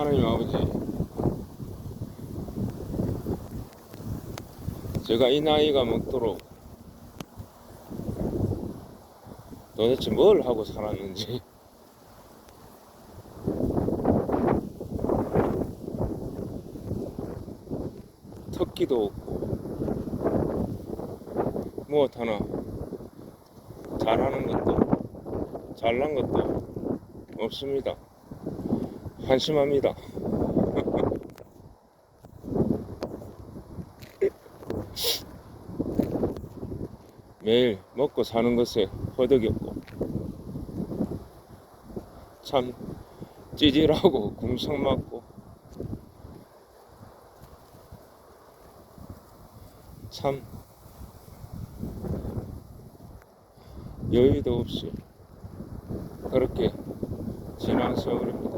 하나님 아버지, 제가 이 나이가 먹도록 도대체 뭘 하고 살았는지 특기도 없고 무엇 하나 잘하는 것도 잘난 것도 없습니다. 한심합니다. 매일 먹고 사는 것에 허덕이 없고 참 찌질하고 궁성맞고 참 여유도 없이 그렇게 지난 세월입니다.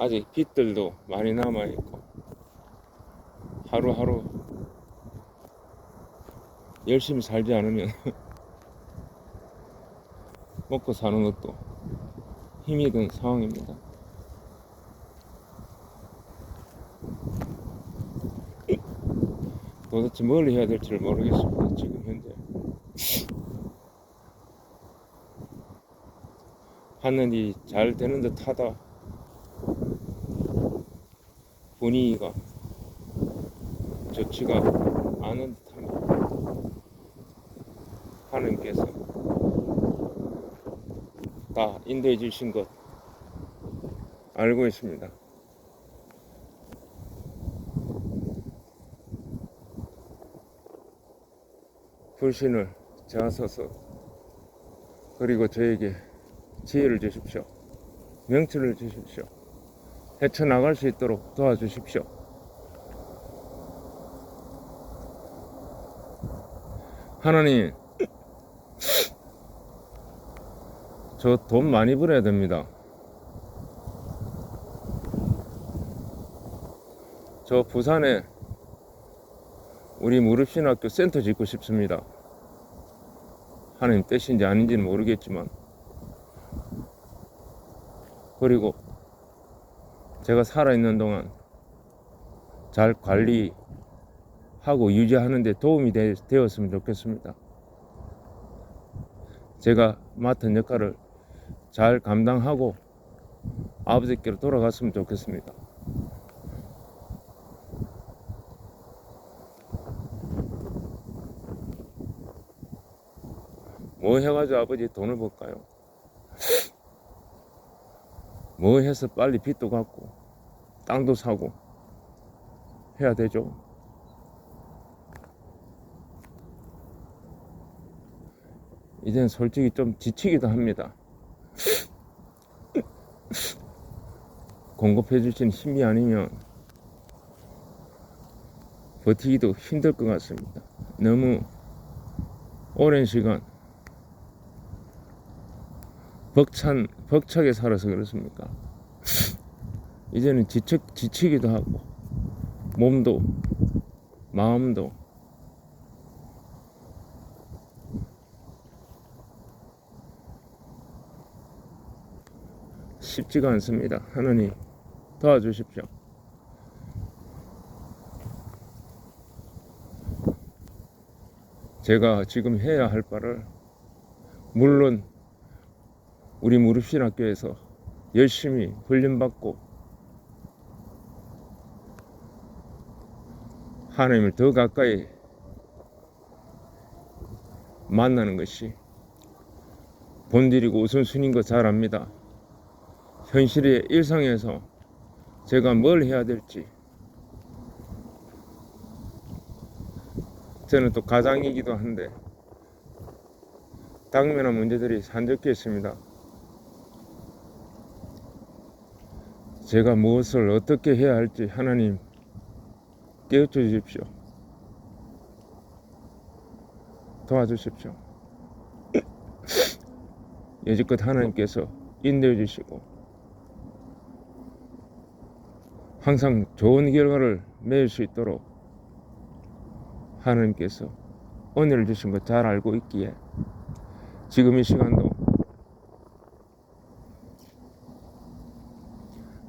아직 빚들도 많이 남아 있고 하루하루 열심히 살지 않으면 먹고 사는 것도 힘이 든 상황입니다. 도대체 뭘 해야 될지를 모르겠습니다. 지금 현재 하는 일이 잘 되는 듯 하다. 분위기가 좋지가 않은 듯합니다. 하나님께서 다 인도해 주신 것 알고 있습니다. 불신을 제하소서 그리고 저에게 지혜를 주십시오. 명철을 주십시오. 헤쳐나갈 수 있도록 도와주십시오. 하나님, 저 돈 많이 벌어야 됩니다. 저 부산에 우리 무릎신학교 센터 짓고 싶습니다. 하나님 뜻인지 아닌지는 모르겠지만 그리고 제가 살아있는 동안 잘 관리하고 유지하는 데 도움이 되, 되었으면 좋겠습니다. 제가 맡은 역할을 잘 감당하고 아버지께로 돌아갔으면 좋겠습니다. 뭐 해가지고 아버지 돈을 벌까요? 뭐 해서 빨리 빚도 갚고 땅도 사고 해야 되죠. 이젠 솔직히 좀 지치기도 합니다. 공급해 주신 힘이 아니면 버티기도 힘들 것 같습니다. 너무 오랜 시간 벅찬 벅차게 살아서 그렇습니까? 이제는 지치, 지치기도 하고 몸도 마음도 쉽지가 않습니다. 하나님 도와주십시오. 제가 지금 해야 할 바를 물론 우리 무릎신학교에서 열심히 훈련받고 하나님을 더 가까이 만나는 것이 본질이고 우선순위인 거 잘 압니다. 현실의 일상에서 제가 뭘 해야 될지 저는 또 가장이기도 한데 당면한 문제들이 산적해 있습니다. 제가 무엇을 어떻게 해야 할지 하나님 깨우쳐 주십시오. 도와주십시오. 여지껏 하나님께서 인도해 주시고 항상 좋은 결과를 맺을 수 있도록 하나님께서 은혜를 주신 거잘 알고 있기에 지금 이 시간도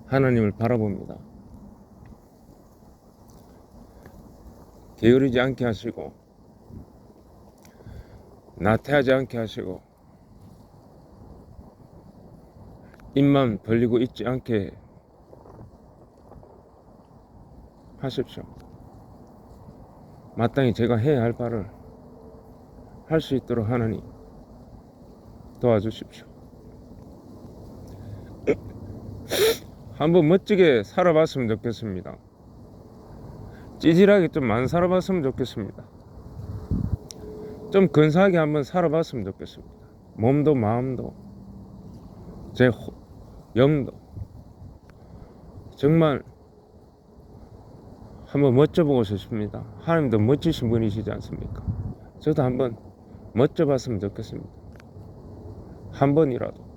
하나님을 바라봅니다. 게으르지 않게 하시고 나태하지 않게 하시고 입만 벌리고 있지 않게 하십시오. 마땅히 제가 해야 할 바를 할 수 있도록 하나님 도와주십시오. 한번 멋지게 살아봤으면 좋겠습니다. 찌질하게 좀안 살아봤으면 좋겠습니다. 좀 근사하게 한번 살아봤으면 좋겠습니다. 몸도 마음도 제 호- 영도 정말 한번 멋져보고 싶습니다. 하나님도 멋지신 분이시지 않습니까? 저도 한번 멋져봤으면 좋겠습니다. 한 번이라도.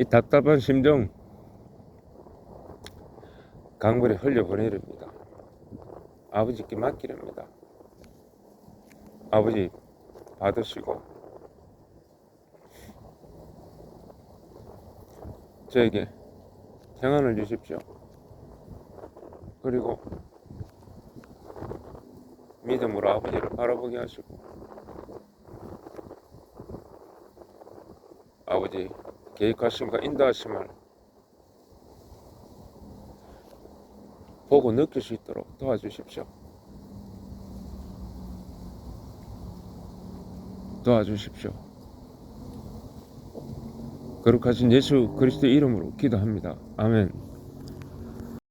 이 답답한 심정 강물에 흘려보내렵니다. 아버지께 맡기렵니다. 아버지 받으시고 저에게 평안을 주십시오. 그리고 믿음으로 아버지를 바라보게 하시고 아버지 계획하심과 인도하심을 보고 느낄 수 있도록 도와주십시오. 도와주십시오. 거룩하신 예수 그리스도 이름으로 기도합니다. 아멘.